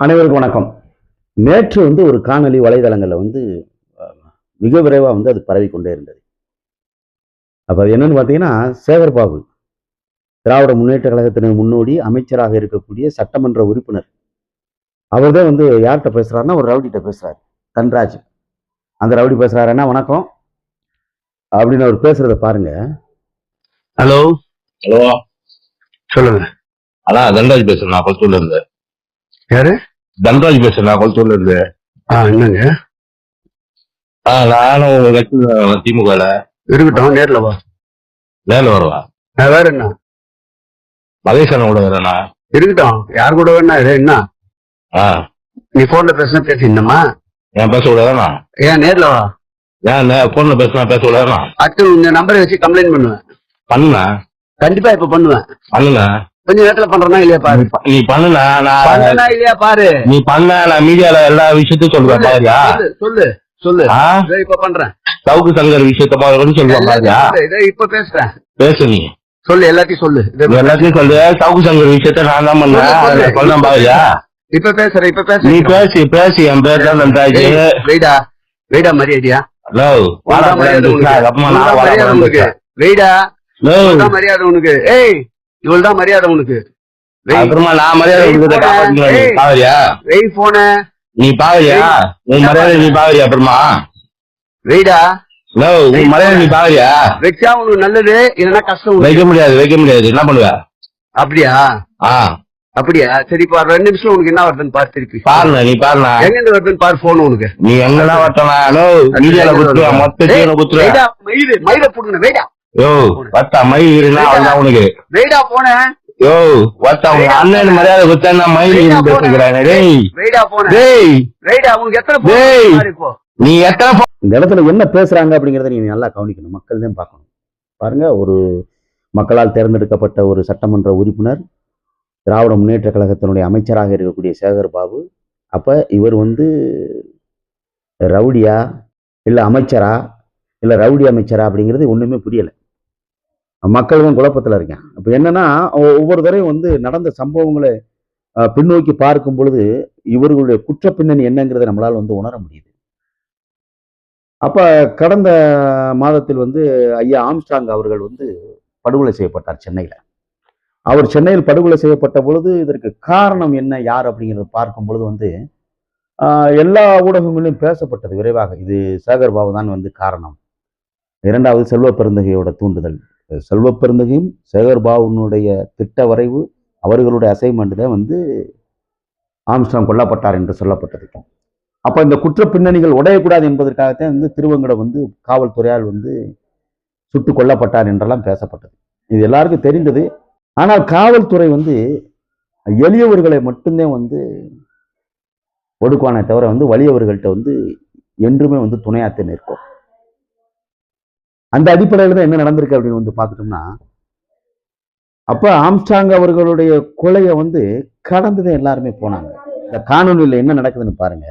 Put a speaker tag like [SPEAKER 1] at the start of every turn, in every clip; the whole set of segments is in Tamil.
[SPEAKER 1] அனைவருக்கும் வணக்கம். நேற்று வந்து ஒரு காணொளி வலைதளங்களில் வந்து மிக விரைவாக வந்து அது பரவி கொண்டே இருந்தது. அப்போ அது என்னன்னு பார்த்தீங்கன்னா சேகர் பாபு திராவிட முன்னேற்ற கழகத்தின் முன்னோடி அமைச்சராக இருக்கக்கூடிய சட்டமன்ற உறுப்பினர். அவர் தான் வந்து யார்கிட்ட பேசுறாருன்னா ஒரு ரவுடிகிட்ட பேசுறாரு தன்ராஜ். அந்த ரவுடி பேசுறாருன்னா வணக்கம். அப்படின்னு அவர் பேசுறத பாருங்க.
[SPEAKER 2] ஹலோ.
[SPEAKER 3] ஹலோ.
[SPEAKER 2] சொல்லுங்க.
[SPEAKER 3] அதான் தன்ராஜ் பேசுறேன் நான் கொளத்தூர்ல இருந்து
[SPEAKER 2] யாரு?
[SPEAKER 3] தன்ராஜ் பேசுறேன் கொளத்தூர்ல இருந்து
[SPEAKER 2] ஆ என்னங்க?
[SPEAKER 3] ஆ நானும் கட்சியில திமுகல
[SPEAKER 2] இருக்கட்டும் நேர்ல வா.
[SPEAKER 3] நேரில் வருவா?
[SPEAKER 2] நான் வேற என்ன?
[SPEAKER 3] மகேசன் கூட வரேண்ணா
[SPEAKER 2] இருக்கட்டும் யார் கூட வேணா இரு, என்ன?
[SPEAKER 3] ஆ.
[SPEAKER 2] நீ போன்ல பேசினா பேசிடணுமா
[SPEAKER 3] ஏன் பேச கூடாதாண்ணா
[SPEAKER 2] ஏன் நேர்ல வா.
[SPEAKER 3] ஏன் போன்ல பேசினா பேச கூடாதாண்ணா
[SPEAKER 2] அடுத்து இந்த நம்பரை வச்சு கம்ப்ளைண்ட் பண்ணுவேன்.
[SPEAKER 3] பண்ணுண்ணா?
[SPEAKER 2] கண்டிப்பா இப்ப பண்ணுவேன்.
[SPEAKER 3] பண்ணுண்ணா?
[SPEAKER 2] கொஞ்ச நேரத்துல பண்றேனா இல்லையா பாரு?
[SPEAKER 3] நீ பண்ணுண்ணா நான்
[SPEAKER 2] பண்ணனா இல்லையா பாரு?
[SPEAKER 3] நீ பண்ண நான் மீடியால எல்லா விஷயத்தையும் சொல்லுவேன் பாருயா?
[SPEAKER 2] சொல்லு, சொல்லு இப்ப பண்றேன்.
[SPEAKER 3] சவுக்கு சங்கர் விஷயத்த பாருன்னு சொல்லுவேன் பாருயா?
[SPEAKER 2] இப்ப பேசுறேன்.
[SPEAKER 3] பேசு நீ.
[SPEAKER 2] சொல்லு எல்லாத்தையும் சொல்லு.
[SPEAKER 3] நீ எல்லாத்தையும் சொல்லு. சவுக்கு சங்கர் விஷயத்த நான் தான். பண்ணேன். சொன்னேன் பாருயா?
[SPEAKER 2] இப்ப பேசுறேன் இப்ப
[SPEAKER 3] நீ
[SPEAKER 2] பேசுறேன்.
[SPEAKER 3] பேசி பேசி. என் பேர் தான் நன்றாஜ்
[SPEAKER 2] வெயிடா வெயிடா மரியாதையா?
[SPEAKER 3] ஹலோ வாடா
[SPEAKER 2] மரியாதை உனக்கு. வெயிடா மரியாதை உனக்கு. ஏய் இவள்தான் மரியாதை உனக்கு.
[SPEAKER 3] அப்புறமா நான் மரியாதை. பாவரியா?
[SPEAKER 2] வெய் போன.
[SPEAKER 3] நீ பாவரியா? உன் மரியாதை நீ பாவரியா அப்புறமா?
[SPEAKER 2] வெயிடா
[SPEAKER 3] உன் மரியாதை நீ பாவரியா?
[SPEAKER 2] வச்சா உனக்கு நல்லது இல்லைன்னா கஷ்டம்.
[SPEAKER 3] வைக்க முடியாது வைக்க முடியாது. என்ன பண்ணுவ?
[SPEAKER 2] அப்படியா?
[SPEAKER 3] ஆ.
[SPEAKER 2] அப்படியா? சரி இப்ப ரெண்டு நிமிஷம் உனக்கு என்ன வருதுன்னு பாரு திருப்பி.
[SPEAKER 3] நீ பாருண்ணா.
[SPEAKER 2] எங்க இருந்து வருதுன்னு பாரு போன் உனக்கு.
[SPEAKER 3] நீ எங்கெல்லாம் வரட்டா ஹலோ மீடியால மொத்த
[SPEAKER 2] மயிறு மயிரை புடுங்க வெயிடா
[SPEAKER 3] யோ வத்தா மயில் இருந்தா அவன்தான் உனக்கு.
[SPEAKER 2] வெயிடா போன
[SPEAKER 3] யோ உங்க அண்ணன் மரியாதை மயில் இருந்து பேசுகிறேன் டேய்.
[SPEAKER 2] வெயிடா போன
[SPEAKER 3] டேய்.
[SPEAKER 2] வெயிடா உனக்கு எத்தனை
[SPEAKER 3] டேய்.
[SPEAKER 2] போன் பாரு இப்போ.
[SPEAKER 3] நீ எத்தனை போ-
[SPEAKER 1] இந்த இடத்துல என்ன பேசுறாங்க அப்படிங்கிறத நீங்க நல்லா கவனிக்கணும். மக்கள் தான் பார்க்கணும். பாருங்க ஒரு மக்களால் தேர்ந்தெடுக்கப்பட்ட ஒரு சட்டமன்ற உறுப்பினர் திராவிட முன்னேற்ற கழகத்தினுடைய அமைச்சராக இருக்கக்கூடிய சேகர் பாபு அப்ப இவர் வந்து ரவுடியா இல்லை அமைச்சரா இல்லை ரவுடி அமைச்சரா அப்படிங்கிறது ஒண்ணுமே புரியல. மக்களும் குழப்பத்தில் இருக்கேன். இப்போ என்னன்னா ஒவ்வொரு தரையும் வந்து நடந்த சம்பவங்களை பின்னோக்கி பார்க்கும் பொழுது இவர்களுடைய குற்ற பின்னணி என்னங்கிறத நம்மளால் வந்து உணர முடியுது. அப்ப கடந்த மாதத்தில் வந்து ஐயா ஆம்ஸ்டாங் அவர்கள் வந்து படுகொலை செய்யப்பட்டார் சென்னையில. அவர் சென்னையில் படுகொலை செய்யப்பட்ட பொழுது இதற்கு காரணம் என்ன யார் அப்படிங்கிறத பார்க்கும் பொழுது வந்து ஆஹ், எல்லா ஊடகங்களிலும் பேசப்பட்டது விரைவாக. இது சேகர் பாபு தான் வந்து காரணம். இரண்டாவது செல்வ பெருந்தகையோட தூண்டுதல். செல்வப்பெருந்தகையும் சேகர்பாபுனுடைய திட்ட வரைவு அவர்களுடைய அசைன்மெண்ட் தான் வந்து ஆம்ஸ்டாங் கொல்லப்பட்டார் என்று சொல்லப்பட்டது அப்போ இந்த குற்ற பின்னணிகள் உடையக்கூடாது என்பதற்காகத்தான் வந்து திருவங்கடம் வந்து காவல்துறையால் வந்து சுட்டு கொல்லப்பட்டார் என்றெல்லாம் பேசப்பட்டது. இது எல்லாருக்கும் தெரிந்தது. ஆனால் காவல்துறை வந்து எளியவர்களை மட்டும்தான் வந்து ஒடுக்குவானே தவிர வந்து வலியவர்கள்ட்ட வந்து என்றுமே வந்து துணையாத்து நிற்கும். அந்த அடிப்படையில் தான் என்ன நடந்திருக்கு அப்படின்னு வந்து பார்த்துட்டோம்னா அப்ப ஆம்ஸ்டாங் அவர்களுடைய கொலையை வந்து கடந்துதான் எல்லாருமே போனாங்க. இந்த காணொலியில் என்ன நடக்குதுன்னு பாருங்க.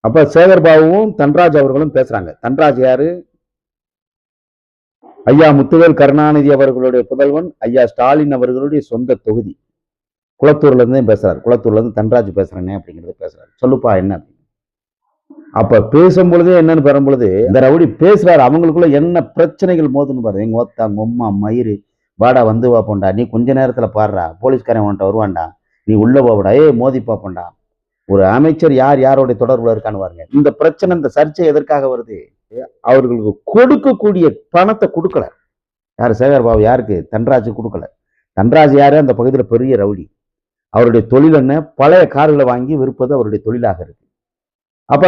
[SPEAKER 1] அப்ப சேகர் பாபுவும் தன்ராஜ் அவர்களும் பேசுறாங்க. தன்ராஜ் யாரு? ஐயா முத்துவேல் கருணாநிதி அவர்களுடைய புதல்வன் ஐயா ஸ்டாலின் அவர்களுடைய சொந்த தொகுதி. குளத்தூர்ல இருந்தே பேசுறாரு. குளத்தூர்ல இருந்து தன்ராஜ் பேசுறேனே அப்படிங்கறத பேசுறாரு. சொல்லுப்பா என்ன அப்ப பேசும் பொழுதே என்னன்னு பெறும் பொழுது இந்த ரவுடி பேசுறாரு அவங்களுக்குள்ள என்ன பிரச்சனைகள் மோதுன்னு பாரு. எங்க ஓத்தா உம்மா மயிறு வாடா வந்து வாப்போண்டா நீ கொஞ்ச நேரத்துல பாடுறா போலீஸ்காரன் உன்கிட்ட வருவான்டா. நீ உள்ள போவடா ஏ மோதி பாப்போண்டா ஒரு அமைச்சர் யார் யாரோட தொடர்புல இருக்கான்னு பாருங்க. இந்த பிரச்சனை இந்த சர்ச்சை எதற்காக வருது? அவர்களுக்கு கொடுக்கக்கூடிய பணத்தை கொடுக்கல. யார் சேகர் பாபு யாருக்கு? தன்ராஜ் கொடுக்கல. தன்ராஜ் யாரு? அந்த பகுதியில் பெரிய ரவுடி. அவருடைய தொழில் என்ன? பழைய கார்களை வாங்கி விற்பது அவருடைய தொழிலாக இருக்கு. அப்ப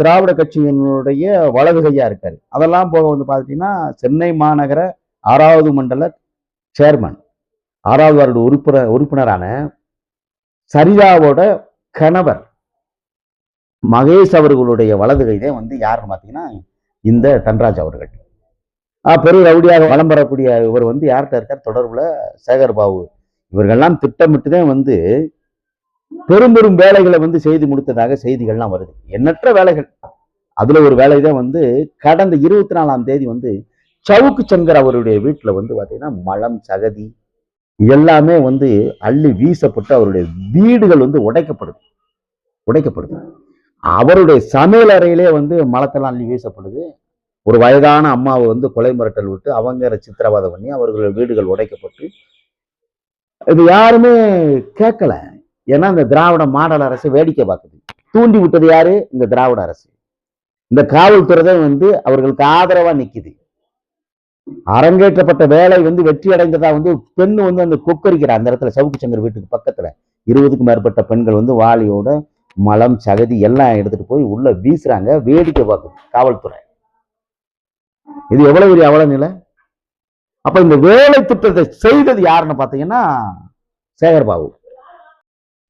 [SPEAKER 1] திராவிட கட்சியினுடைய வலது கையா இருக்கார். அதெல்லாம் போக வந்து பார்த்துட்டிங்கன்னா சென்னை மாநகர ஆறாவது மண்டல சேர்மன் ஆறாவது வார்டு உறுப்பினர் உறுப்பினரான சரிதாவோட கணவர் மகேஷ் அவர்களுடைய வலது கைதே வந்து யாருன்னு பார்த்தீங்கன்னா இந்த தன்ராஜ் அவர்கள். பெரிய ரவுடியாக வளம் பெறக்கூடிய இவர் வந்து யார்கிட்ட இருக்கார்? தொடர்புல சேகர் பாபு. இவர்கள்லாம் திட்டமிட்டு தான் வந்து பெரும் பெரும் வேலைகளை வந்து செய்து முடித்ததாக செய்திகள்லாம் வருது. எண்ணற்ற வேலைகள். அதுல ஒரு வேலை தான் வந்து கடந்த இருபத்தி நாலாம் தேதி வந்து சவுக்கு சங்கர் அவருடைய வீட்டுல வந்து பார்த்தீங்கன்னா மலம் சகதி எல்லாமே வந்து அள்ளி வீசப்பட்டு அவருடைய வீடுகள் வந்து உடைக்கப்படுது. உடைக்கப்படுது. அவருடைய சமையல் அறையிலே வந்து மலத்தெல்லாம் அள்ளி வீசப்படுது. ஒரு வயதான அம்மாவை வந்து கொலை மிரட்டல் விட்டு அவங்க சித்திரவதை பண்ணி அவர்கள் வீடுகள் உடைக்கப்பட்டு. இது யாருமே கேட்கல. ஏன்னா இந்த திராவிட மாடல் அரசு வேடிக்கை பார்க்குது. தூண்டி விட்டது யாரு? இந்த திராவிட அரசு. இந்த காவல்துறை தான் வந்து அவர்களுக்கு ஆதரவா நிக்குது. அரங்கேற்றப்பட்ட வேலை வந்து வெற்றி அடைந்ததா வந்து பெண் வந்து அந்த கொக்கரிக்கிற அந்த இடத்துல சவுக்கு சங்கர் வீட்டுக்கு பக்கத்துல. இருபதுக்கும் மேற்பட்ட பெண்கள் வந்து வாளியோட மலம் சகதி எல்லாம் எடுத்துட்டு போய் உள்ள வீசுறாங்க. வேடிக்கை பார்க்குது காவல்துறை. இது எவ்வளவு பெரிய அவல நிலை அப்ப இந்த வேலை திட்டத்தை செய்தது யாருன்னு பாத்தீங்கன்னா சேகர்பாபு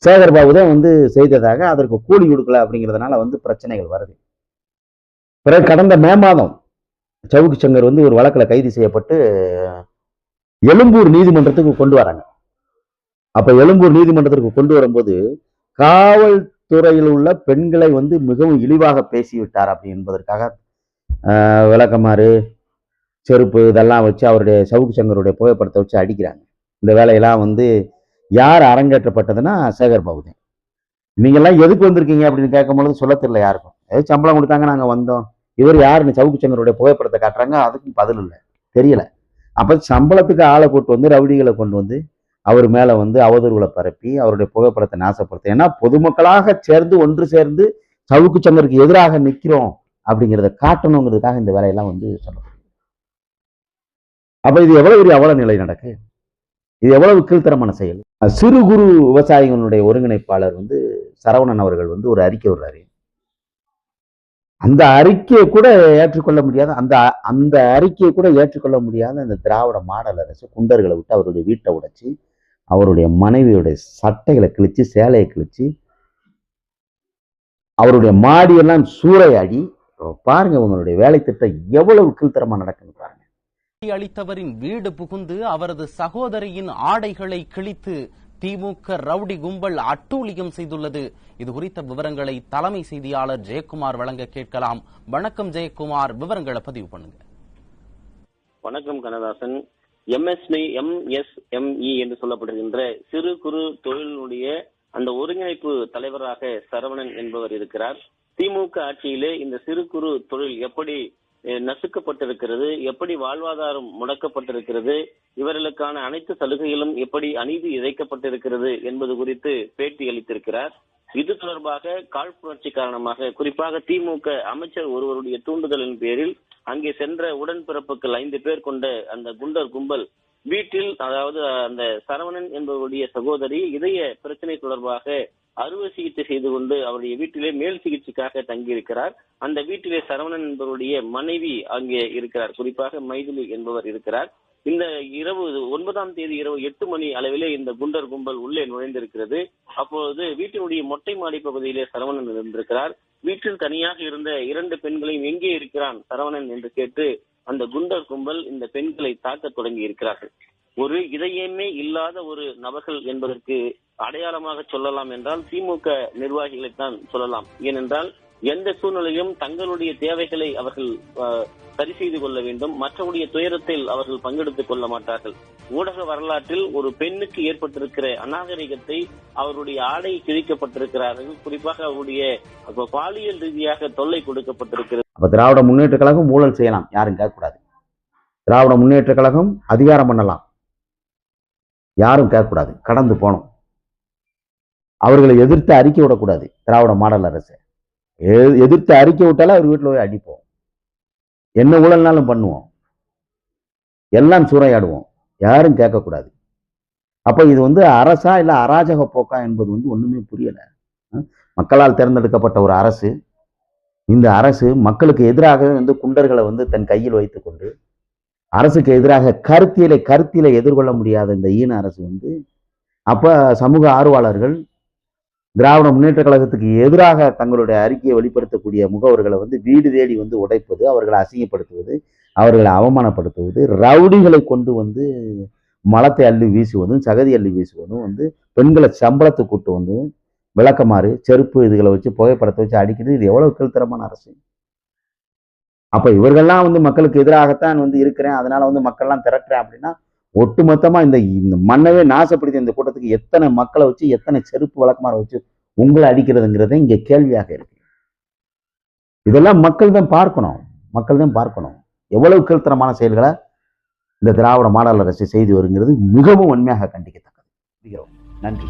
[SPEAKER 1] சேகர்பாபு தான் வந்து செய்ததாக அதற்கு கூலி கொடுக்கல அப்படிங்கிறதுனால வந்து பிரச்சனைகள் வருது. பிறகு கடந்த மே மாதம் சவுக்கு சங்கர் வந்து ஒரு வழக்கில் கைது செய்யப்பட்டு எழும்பூர் நீதிமன்றத்துக்கு கொண்டு வராங்க. அப்போ எழும்பூர் நீதிமன்றத்திற்கு கொண்டு வரும்போது காவல்துறையில் உள்ள பெண்களை வந்து மிகவும் இழிவாக பேசிவிட்டார் அப்படி என்பதற்காக விளக்கமாறு செருப்பு இதெல்லாம் வச்சு அவருடைய சவுக்கு சங்கருடைய புகைப்படத்தை வச்சு அடிக்கிறாங்க. இந்த வேலையெல்லாம் வந்து யார் அரங்கேற்றப்பட்டதுன்னா சேகர் பாபு நீங்கள்லாம் எதுக்கு வந்திருக்கீங்க அப்படின்னு கேட்கும்பொழுது சொல்ல தெரியல யாருக்கும். ஏதோ சம்பளம் கொடுத்தாங்க நாங்க வந்தோம். இவர் யாருன்னு சவுக்கு சங்கருடைய புகைப்படத்தை காட்டுறாங்க அதுக்கும் பதில் இல்லை. தெரியல. அப்ப சம்பளத்துக்கு ஆளை கூட்டு வந்து ரவுடிகளை கொண்டு வந்து அவர் மேல வந்து அவதூறுகளை பரப்பி அவருடைய புகைப்படத்தை நாசப்படுத்த. ஏன்னா பொதுமக்களாக சேர்ந்து ஒன்று சேர்ந்து சவுக்கு சங்கருக்கு எதிராக நிக்கிறோம் அப்படிங்கிறத காட்டணுங்கிறதுக்காக இந்த வேலையெல்லாம் வந்து சொல்லப்படுது அப்ப இது எவ்வளவு பெரிய அவல நிலை நடக்கு? இது எவ்வளவு கீழ்த்தரமான செயல்? சிறு குறு விவசாயிகளுடைய ஒருங்கிணைப்பாளர் வந்து சரவணன் அவர்கள் வந்து ஒரு அறிக்கை விடுறாரு. அந்த அறிக்கையை கூட ஏற்றுக்கொள்ள முடியாத அந்த அந்த அறிக்கையை கூட ஏற்றுக்கொள்ள முடியாத அந்த திராவிட மாடல் அரசு குண்டர்களை விட்டு அவருடைய வீட்டை உடைச்சி அவருடைய மனைவியுடைய சட்டைகளை கிழிச்சு சேலையை கிழிச்சு அவருடைய மாடியெல்லாம் சூறையாடி பாருங்க உங்களுடைய வேலை திட்டம் எவ்வளவு கீழ்த்தரமா நடக்குது
[SPEAKER 4] அளித்தவரின் வீடு புகுந்து அவரது சகோதரியின் ஆடைகளை கிழித்து திமுக ரவுடி கும்பல் அட்டூழியம் செய்துள்ளது. இது குறித்த விவரங்களை தலைமை செய்தியாளர் ஜெயக்குமார் வழங்க கேட்கலாம். வணக்கம் ஜெயக்குமார். விவரங்களை பதிவு பண்ணுங்க.
[SPEAKER 5] வணக்கம் கண்ணதாசன். எம்எஸ்எம்இ எம்எஸ்எம்இ என்று சொல்லப்படுகின்ற சிறு குறு தொழிலுடைய அந்த ஒருங்கிணைப்பு தலைவராக சரவணன் என்பவர் இருக்கிறார். திமுக ஆட்சியிலே இந்த சிறு குறு தொழில் எப்படி நசுக்கப்பட்டிருக்கிறது எப்படி வாழ்வாதாரம் முடக்கப்பட்டிருக்கிறது இவர்களுக்கான அனைத்து சலுகைகளும் எப்படி அநீதி இழைக்கப்பட்டிருக்கிறது என்பது குறித்து பேட்டி அளித்திருக்கிறார். இது தொடர்பாக காழ்ப்புணர்ச்சி காரணமாக குறிப்பாக திமுக அமைச்சர் ஒருவருடைய தூண்டுதலின் பேரில் அங்கே சென்ற உடன்பிறப்புகள் ஐந்து பேர் கொண்ட அந்த குண்டர் கும்பல் வீட்டில் அதாவது அந்த சரவணன் என்பவருடைய சகோதரி இதய பிரச்சனை தொடர்பாக அறுவை சிகிச்சை செய்து கொண்டு அவருடைய வீட்டிலே மேல் சிகிச்சைக்காக தங்கியிருக்கிறார். அந்த வீட்டிலே சரவணன் என்பவருடைய மனைவி அங்கே இருக்கிறார். குறிப்பாக மைதிலி என்பவர் இருக்கிறார். இந்த இரவு ஒன்பதாம் தேதி இரவு எட்டு மணி அளவிலே இந்த குண்டர் கும்பல் உள்ளே நுழைந்திருக்கிறது. அப்பொழுது வீட்டினுடைய மொட்டை மாடி பகுதியிலே சரவணன் இருந்திருக்கிறார். வீட்டில் தனியாக இருந்த இரண்டு பெண்களையும் எங்கே இருக்கிறான் சரவணன் என்று கேட்டு அந்த குண்டர் கும்பல் இந்த பெண்களை தாக்க தொடங்கி இருக்கிறார்கள் ஒரு இதயமே இல்லாத ஒரு நபர்கள் என்பதற்கு அடையாளமாக சொல்லலாம் என்றால் திமுக நிர்வாகிகளைத்தான் சொல்லலாம். ஏனென்றால் எந்த சூழ்நிலையும் தங்களுடைய தேவைகளை அவர்கள் அஹ், சரி செய்து கொள்ள வேண்டும். மற்றவருடைய துயரத்தில் அவர்கள் பங்கெடுத்துக் கொள்ள மாட்டார்கள். ஊடக வரலாற்றில் ஒரு பெண்ணுக்கு ஏற்பட்டிருக்கிற அநாகரிகத்தை அவருடைய ஆடை கிழிக்கப்பட்டிருக்கிறார்கள். குறிப்பாக அவருடைய பாலியல் ரீதியாக தொல்லை கொடுக்கப்பட்டிருக்கிறது.
[SPEAKER 1] அப்ப திராவிட முன்னேற்ற கழகம் ஊழல் செய்யலாம். யாரும் கேட்கக்கூடாது. திராவிட முன்னேற்ற கழகம் அதிகாரம் பண்ணலாம். யாரும் கேட்கக்கூடாது. கடந்து போனோம் அவர்களை எதிர்த்து அறிக்கை விடக்கூடாது திராவிட மாடல் அரசு. எ- எதிர்த்து அறிக்கை விட்டாலும் அவர் வீட்டில் போய் அடிப்போம். என்ன ஊழல்னாலும் பண்ணுவோம். எல்லாம் சூறையாடுவோம். யாரும் கேட்கக்கூடாது. அப்ப இது வந்து அரசா இல்ல அராஜக போக்கா என்பது வந்து ஒண்ணுமே புரியல. மக்களால் தேர்ந்தெடுக்கப்பட்ட ஒரு அரசு. இந்த அரசு மக்களுக்கு எதிராகவே வந்து குண்டர்களை வந்து தன் கையில் வைத்துக்கொண்டு அரசுக்கு எதிராக கருத்தியலை கருத்தியலை எதிர்கொள்ள முடியாத இந்த ஈன அரசு வந்து அப்ப சமூக ஆர்வலர்கள் திராவிட முன்னேற்ற கழகத்துக்கு எதிராக தங்களுடைய அறிக்கையை வெளிப்படுத்தக்கூடிய முகவர்களை வந்து வீடு தேடி வந்து உடைப்பது அவர்களை அசிங்கப்படுத்துவது அவர்களை அவமானப்படுத்துவது ரவுடிகளை கொண்டு வந்து மலத்தை அள்ளி வீசுவதும் சகதி அள்ளி வீசுவதும் வந்து பெண்களை சம்பளத்தை கூட்டு வந்து விளக்கமாறு செருப்பு இதுகளை வச்சு புகைப்படத்தை வச்சு அடிக்கிறது இது எவ்வளவு கீழ்த்தரமான அரசு? அப்போ இவர்கள்லாம் வந்து மக்களுக்கு எதிராகத்தான் வந்து இருக்கிறேன் அதனால வந்து மக்கள்லாம் திரட்டுறேன் அப்படின்னா ஒட்டுமொத்தமா இந்த இந்த மண்ணவே நாசப்படுத்தி இந்த கூட்டத்துக்கு எத்தனை மக்களை வச்சு எத்தனை செருப்பு வழக்கமாக வச்சு உங்களை அடிக்கிறதுங்கிறத இங்க கேள்வியாக இருக்கு. இதெல்லாம் மக்கள் தான் பார்க்கணும். மக்கள் தான் பார்க்கணும். எவ்வளவு கீழ்த்தனமான செயல்களை இந்த திராவிட மாடல் அரசு செய்து வருங்கிறது மிகவும் உண்மையாக கண்டிக்கத்தக்கது. நன்றி.